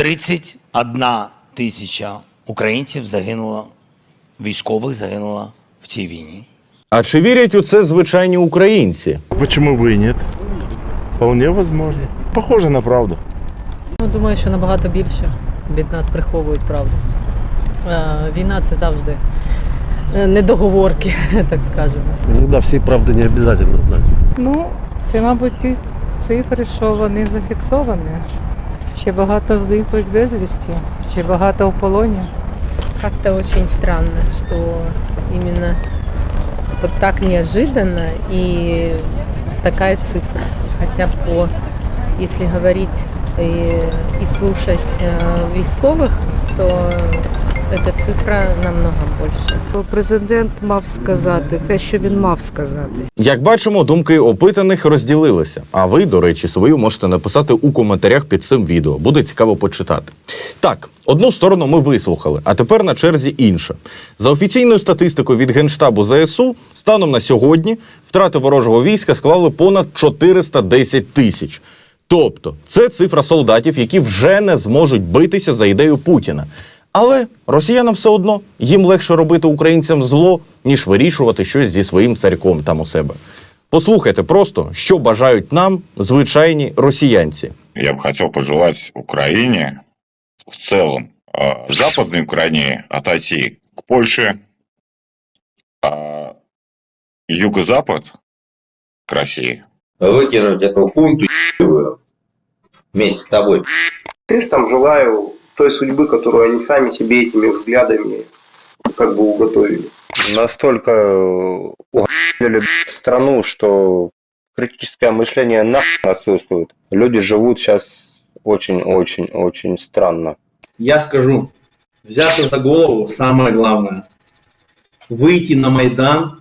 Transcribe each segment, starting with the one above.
31 тисяча українців загинуло, військових загинуло в цій війні. А чи вірять у це звичайні українці? Почему бы и нет? Вполне возможно. Похоже на правду. Ну, думаю, що набагато більше від нас приховують правду. Е, Війна це завжди е, недоговорки, так скажемо. Иногда всей правды не обязательно знать. Ну, це, мабуть, ті цифри, що вони зафіксовані. Ще багато зниклих безвісті, ще багато в полоні. Как-то очень странно, что именно вот так неожиданно и такая цифра. Хотя по, если говорить и, и слушать э, військовых, то эта цифра намного больше. Президент мав сказати те, що він мав сказати. Як бачимо, думки опитаних розділилися. А ви, до речі, свою можете написати у коментарях під цим відео. Буде цікаво почитати. Так, одну сторону ми вислухали, а тепер на черзі інша. За офіційною статистикою від Генштабу ЗСУ, станом на сьогодні втрати ворожого війська склали понад 410 тисяч. Тобто, це цифра солдатів, які вже не зможуть битися за ідею Путіна. Але росіянам все одно їм легше робити українцям зло, ніж вирішувати щось зі своїм царьком там у себе. Послухайте просто, що бажають нам звичайні росіянці. Я бы хотел пожелать Украине в целом, э, Западной Украине отойти к Польше, а Юго-Запад к России. выкинуть эту хунту ебаную вместе с тобой. Там желаю той судьбы, которую они сами себе этими взглядами как бы уготовили. настолько э, угодили страну, что критическое мышление нахуй отсутствует. Люди живут сейчас очень-очень-очень странно. Я скажу, взяться за голову самое главное. Выйти на Майдан,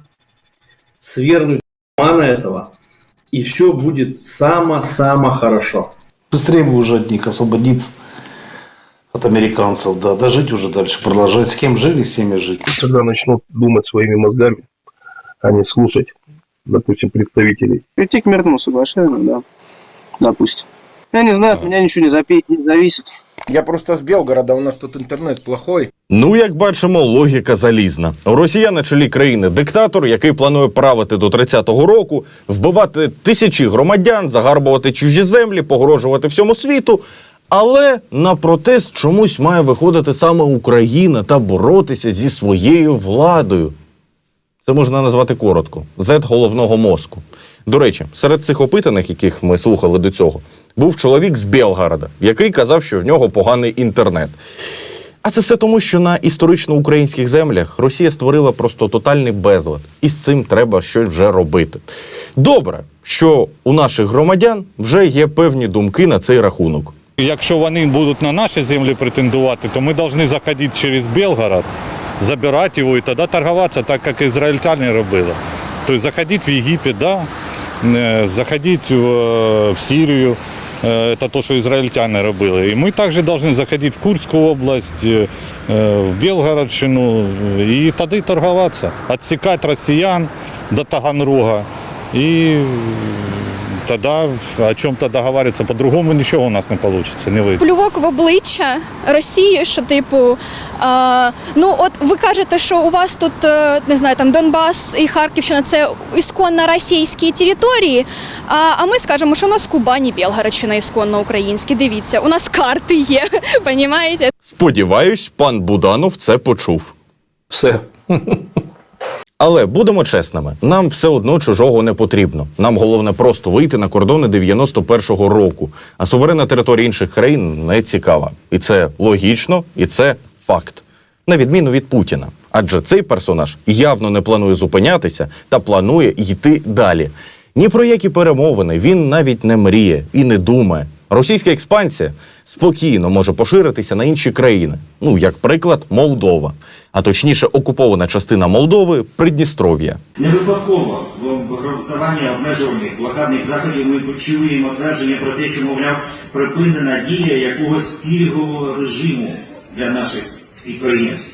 свергнуть мана этого, и все будет само-само хорошо. Быстрее бы уже от них освободиться, от американцев, да, дожить уже дальше, продолжать. С кем жили, с теми жить. Когда начнут думать своими мозгами, а не слушать, допустим, представителей. Прийти к мирному соглашению, да, допустим. Я не знаю, от меня ничего не, запи- не зависит. Я просто с Белгорода, у нас тут интернет плохой. Ну, як бачимо, логіка залізна. У Росія на чолі країни диктатор, який планує правити до 30-го року, вбивати тисячі громадян, загарбувати чужі землі, погрожувати всьому світу. Але на протест чомусь має виходити саме Україна та боротися зі своєю владою. Це можна назвати коротко: зет головного мозку. До речі, серед цих опитаних, яких ми слухали до цього, був чоловік з Белгорода, який казав, що в нього поганий інтернет. А це все тому, що на історично українських землях Росія створила просто тотальний безлад, і з цим треба щось вже робити. Добре, що у наших громадян вже є певні думки на цей рахунок. Якщо вони будуть на наші землі претендувати, то ми повинні заходити через Белгород, забирати його і тоді торгуватися, так як ізраїльтяни робили. Тобто заходити в Єгипет, да, е, заходити в, в Сирію, це те, що ізраїльтяни робили. І ми також повинні заходити в Курську область, в Белгородщину і тоді торгуватися, відсікати росіян до Таганрога. І тоді о чому-то договариваться, по-другому нічого у нас не вийде, не вийде. Плювок в обличчя Росії, що типу, а, ну от ви кажете, що у вас тут е, не знаю, там Донбас і Харківщина це ісконно російські території. А, а ми скажемо, що у нас Кубань і Білгородщина ісконно українські. Дивіться, у нас карти є, понімаєте? Сподіваюсь, пан Буданов це почув. Все. Але будемо чесними, нам все одно чужого не потрібно. Нам головне просто вийти на кордони 91-го року. А суверенна територія інших країн не цікава. І це логічно, і це факт. На відміну від Путіна. Адже цей персонаж явно не планує зупинятися та планує йти далі. Ні про які перемовини він навіть не мріє і не думає. Російська експансія спокійно може поширитися на інші країни, ну як приклад, Молдова, а точніше окупована частина Молдови Придністров'я. Не випадково в врахуванні обмежувальних блокадних заходів ми почуємо твердження про те, що, мовляв, припинена дія якогось пільгового режиму для наших підприємств.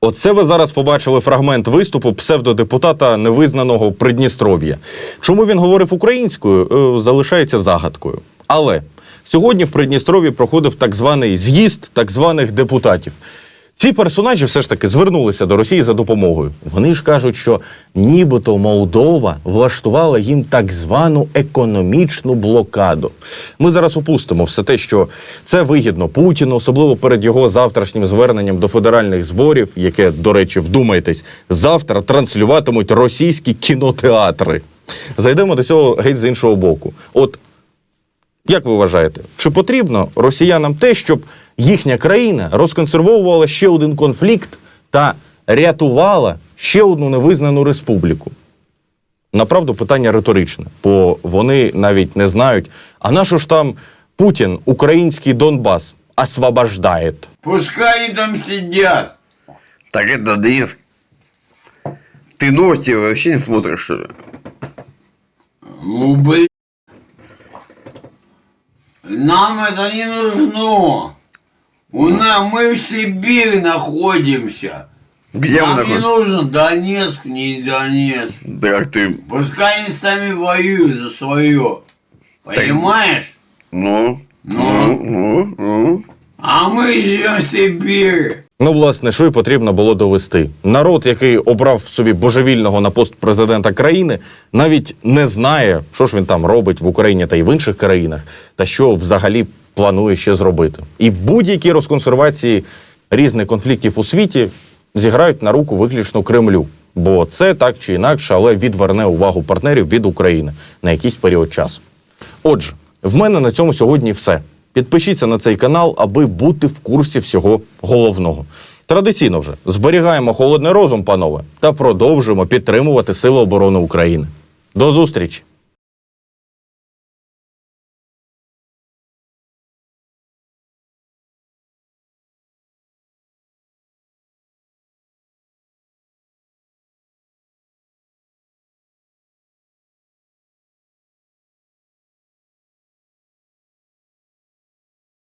Оце ви зараз побачили фрагмент виступу псевдодепутата невизнаного Придністров'я. Чому він говорив українською, е, залишається загадкою. Але Сьогодні в Придністрові проходив так званий з'їзд так званих депутатів. Ці персонажі все ж таки звернулися до Росії за допомогою. Вони ж кажуть, що нібито Молдова влаштувала їм так звану економічну блокаду. Ми зараз опустимо все те, що це вигідно Путіну, особливо перед його завтрашнім зверненням до федеральних зборів, яке, до речі, вдумайтесь, завтра транслюватимуть російські кінотеатри. Зайдемо до цього геть з іншого боку. От як ви вважаєте, чи потрібно росіянам те, щоб їхня країна розконсервовувала ще один конфлікт та рятувала ще одну невизнану республіку? Направду питання риторичне, бо вони навіть не знають, а на що ж там Путін український Донбас освобождає? Пускай там сидят. Так это Донецк. Ты новости вообще не смотришь, что ли? Ну, блин. Нам это не нужно. У нас мы в Сибири находимся. Где Нам не нужен Донецк, не Донецк. Так ты, Пускай они сами воюют за свое. Понимаешь? ну, Ну. ну, ну. А мы живем в Сибири. Ну, власне, що й потрібно було довести. Народ, який обрав собі божевільного на пост президента країни, навіть не знає, що ж він там робить в Україні та й в інших країнах, та що взагалі планує ще зробити. І будь-які розконсервації різних конфліктів у світі зіграють на руку виключно Кремлю. Бо це так чи інакше, але відверне увагу партнерів від України на якийсь період часу. Отже, в мене на цьому сьогодні все. Підпишіться на цей канал, аби бути в курсі всього головного. Традиційно вже зберігаємо холодний розум, панове, та продовжуємо підтримувати Сили оборони України. До зустрічі!